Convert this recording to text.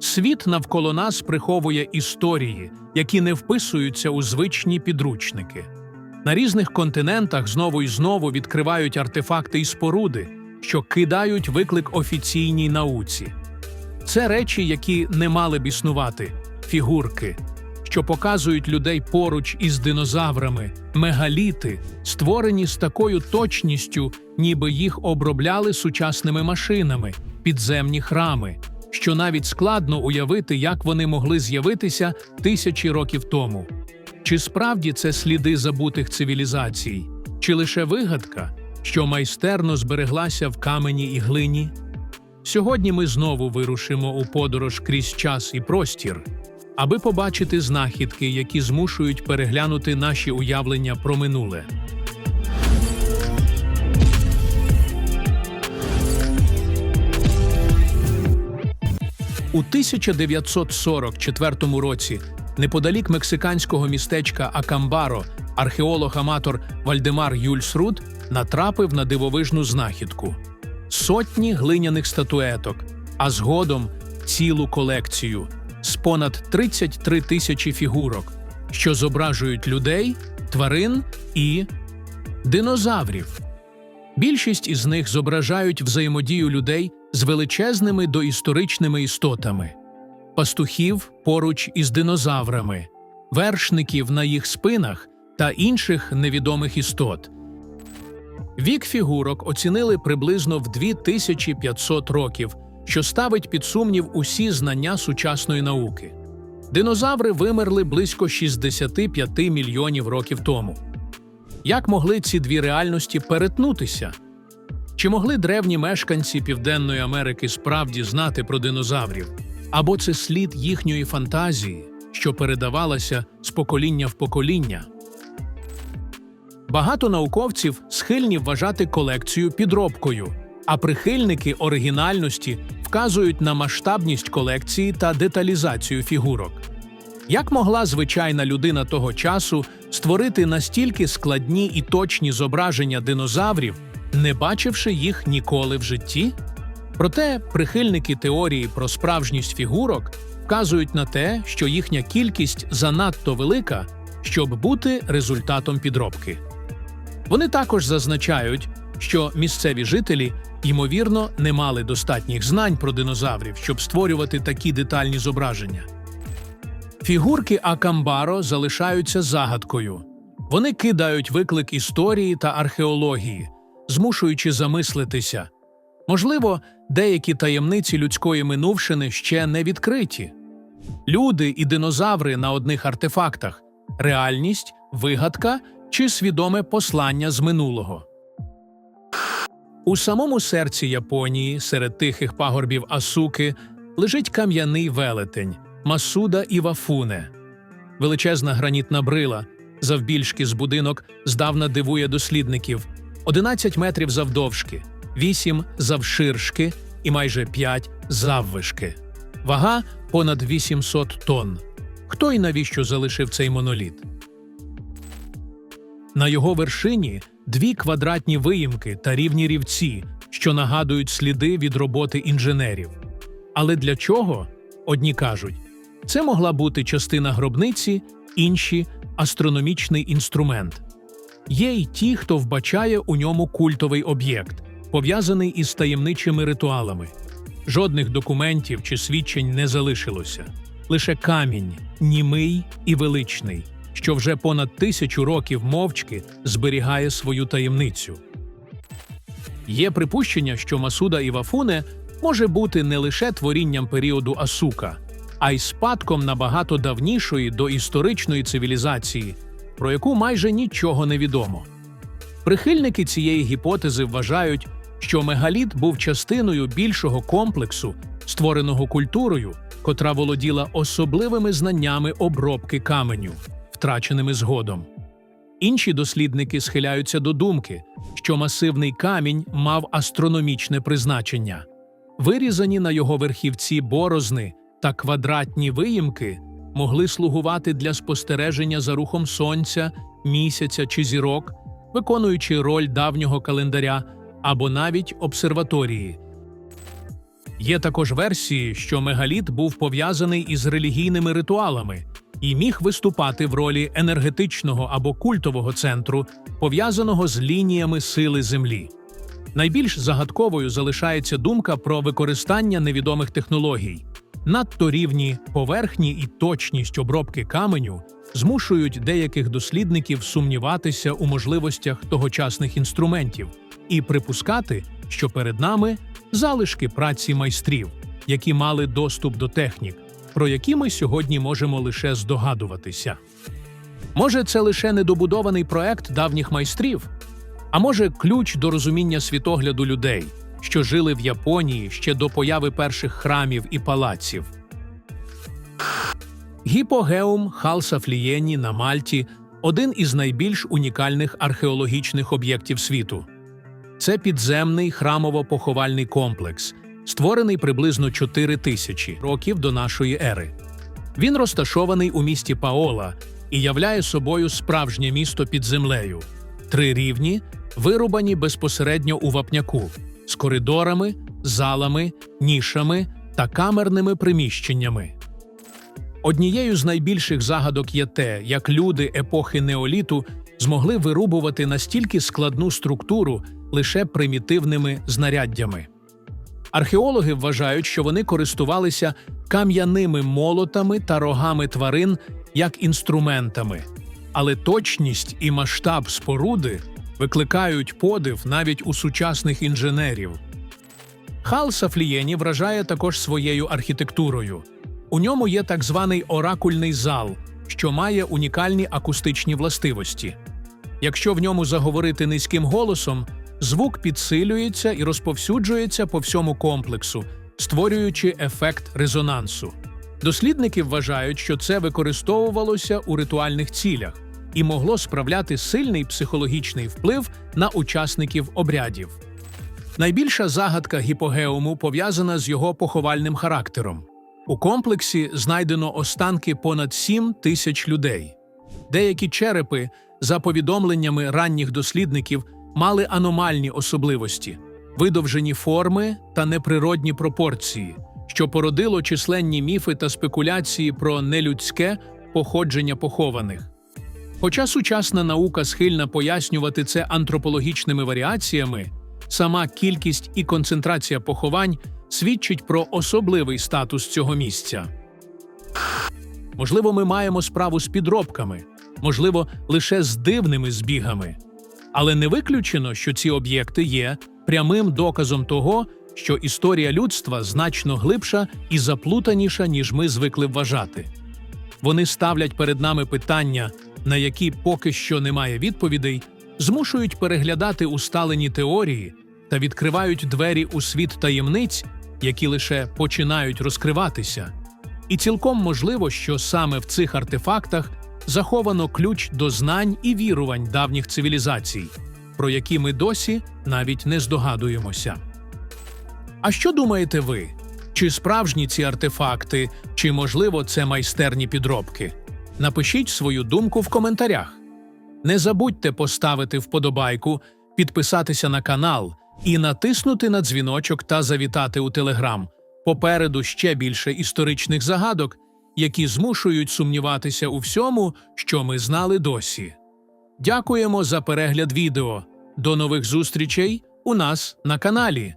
Світ навколо нас приховує історії, які не вписуються у звичні підручники. На різних континентах знову і знову відкривають артефакти і споруди, що кидають виклик офіційній науці. Це речі, які не мали б існувати, фігурки, що показують людей поруч із динозаврами, мегаліти, створені з такою точністю, ніби їх обробляли сучасними машинами, підземні храми, що навіть складно уявити, як вони могли з'явитися тисячі років тому. Чи справді це сліди забутих цивілізацій, чи лише вигадка, що майстерно збереглася в камені і глині? Сьогодні ми знову вирушимо у подорож крізь час і простір, аби побачити знахідки, які змушують переглянути наші уявлення про минуле. У 1944 році, неподалік мексиканського містечка Акамбаро, археолог-аматор Вальдемар Юльсруд натрапив на дивовижну знахідку сотні глиняних статуеток, а згодом цілу колекцію з понад 33 тисячі фігурок, що зображують людей, тварин і динозаврів. Більшість із них зображають взаємодію людей з величезними доісторичними істотами, пастухів поруч із динозаврами, вершників на їх спинах та інших невідомих істот. Вік фігурок оцінили приблизно в 2500 років, що ставить під сумнів усі знання сучасної науки. Динозаври вимерли близько 65 мільйонів років тому. Як могли ці дві реальності перетнутися? Чи могли древні мешканці Південної Америки справді знати про динозаврів? Або це слід їхньої фантазії, що передавалася з покоління в покоління? Багато науковців схильні вважати колекцію підробкою, а прихильники оригінальності вказують на масштабність колекції та деталізацію фігурок. Як могла звичайна людина того часу створити настільки складні і точні зображення динозаврів, не бачивши їх ніколи в житті? Проте прихильники теорії про справжність фігурок вказують на те, що їхня кількість занадто велика, щоб бути результатом підробки. Вони також зазначають, що місцеві жителі, ймовірно, не мали достатніх знань про динозаврів, щоб створювати такі детальні зображення. Фігурки Акамбаро залишаються загадкою. Вони кидають виклик історії та археології, змушуючи замислитися. Можливо, деякі таємниці людської минувшини ще не відкриті. Люди і динозаври на одних артефактах реальність, вигадка чи свідоме послання з минулого. У самому серці Японії, серед тихих пагорбів Асуки, лежить кам'яний велетень Масуда Івафуне. Величезна гранітна брила, завбільшки з будинок, здавна дивує дослідників 11 метрів завдовжки, 8 завширшки і майже 5 заввишки. Вага понад 800 тонн. Хто і навіщо залишив цей моноліт? На його вершині дві квадратні виїмки та рівні рівці, що нагадують сліди від роботи інженерів. Але для чого? Одні кажуть, це могла бути частина гробниці, інші астрономічний інструмент. Є й ті, хто вбачає у ньому культовий об'єкт, пов'язаний із таємничими ритуалами. Жодних документів чи свідчень не залишилося. Лише камінь, німий і величний, що вже понад тисячу років мовчки зберігає свою таємницю. Є припущення, що Масуда Івафуне може бути не лише творінням періоду Асука, а й спадком набагато давнішої доісторичної цивілізації, про яку майже нічого не відомо. Прихильники цієї гіпотези вважають, що мегаліт був частиною більшого комплексу, створеного культурою, котра володіла особливими знаннями обробки каменю, втраченими згодом. Інші дослідники схиляються до думки, що масивний камінь мав астрономічне призначення. Вирізані на його верхівці борозни та квадратні виїмки могли слугувати для спостереження за рухом сонця, місяця чи зірок, виконуючи роль давнього календаря або навіть обсерваторії. Є також версії, що мегаліт був пов'язаний із релігійними ритуалами і міг виступати в ролі енергетичного або культового центру, пов'язаного з лініями сили Землі. Найбільш загадковою залишається думка про використання невідомих технологій. Надто рівні поверхні і точність обробки каменю змушують деяких дослідників сумніватися у можливостях тогочасних інструментів і припускати, що перед нами залишки праці майстрів, які мали доступ до технік, про які ми сьогодні можемо лише здогадуватися. Може, це лише недобудований проект давніх майстрів, а може, ключ до розуміння світогляду людей, що жили в Японії ще до появи перших храмів і палаців. Гіпогеум Халсафлієні на Мальті один із найбільш унікальних археологічних об'єктів світу. Це підземний храмово-поховальний комплекс, створений приблизно 4 тисячі років до нашої ери. Він розташований у місті Паола і являє собою справжнє місто під землею. Три рівні, вирубані безпосередньо у вапняку, з коридорами, залами, нішами та камерними приміщеннями. Однією з найбільших загадок є те, як люди епохи неоліту змогли вирубувати настільки складну структуру лише примітивними знаряддями. Археологи вважають, що вони користувалися кам'яними молотами та рогами тварин як інструментами, але точність і масштаб споруди викликають подив навіть у сучасних інженерів. Хал Сафлієні вражає також своєю архітектурою. У ньому є так званий оракульний зал, що має унікальні акустичні властивості. Якщо в ньому заговорити низьким голосом, звук підсилюється і розповсюджується по всьому комплексу, створюючи ефект резонансу. Дослідники вважають, що це використовувалося у ритуальних цілях і могло справляти сильний психологічний вплив на учасників обрядів. Найбільша загадка гіпогеуму пов'язана з його поховальним характером. У комплексі знайдено останки понад 7 тисяч людей. Деякі черепи, за повідомленнями ранніх дослідників, мали аномальні особливості, видовжені форми та неприродні пропорції, що породило численні міфи та спекуляції про нелюдське походження похованих. Хоча сучасна наука схильна пояснювати це антропологічними варіаціями, сама кількість і концентрація поховань свідчить про особливий статус цього місця. Можливо, ми маємо справу з підробками, можливо, лише з дивними збігами. Але не виключено, що ці об'єкти є прямим доказом того, що історія людства значно глибша і заплутаніша, ніж ми звикли вважати. Вони ставлять перед нами питання, на які поки що немає відповідей, змушують переглядати усталені теорії та відкривають двері у світ таємниць, які лише починають розкриватися. І цілком можливо, що саме в цих артефактах заховано ключ до знань і вірувань давніх цивілізацій, про які ми досі навіть не здогадуємося. А що думаєте ви? Чи справжні ці артефакти, чи можливо це майстерні підробки? Напишіть свою думку в коментарях. Не забудьте поставити вподобайку, підписатися на канал і натиснути на дзвіночок та завітати у Телеграм. Попереду ще більше історичних загадок, які змушують сумніватися у всьому, що ми знали досі. Дякуємо за перегляд відео. До нових зустрічей у нас на каналі.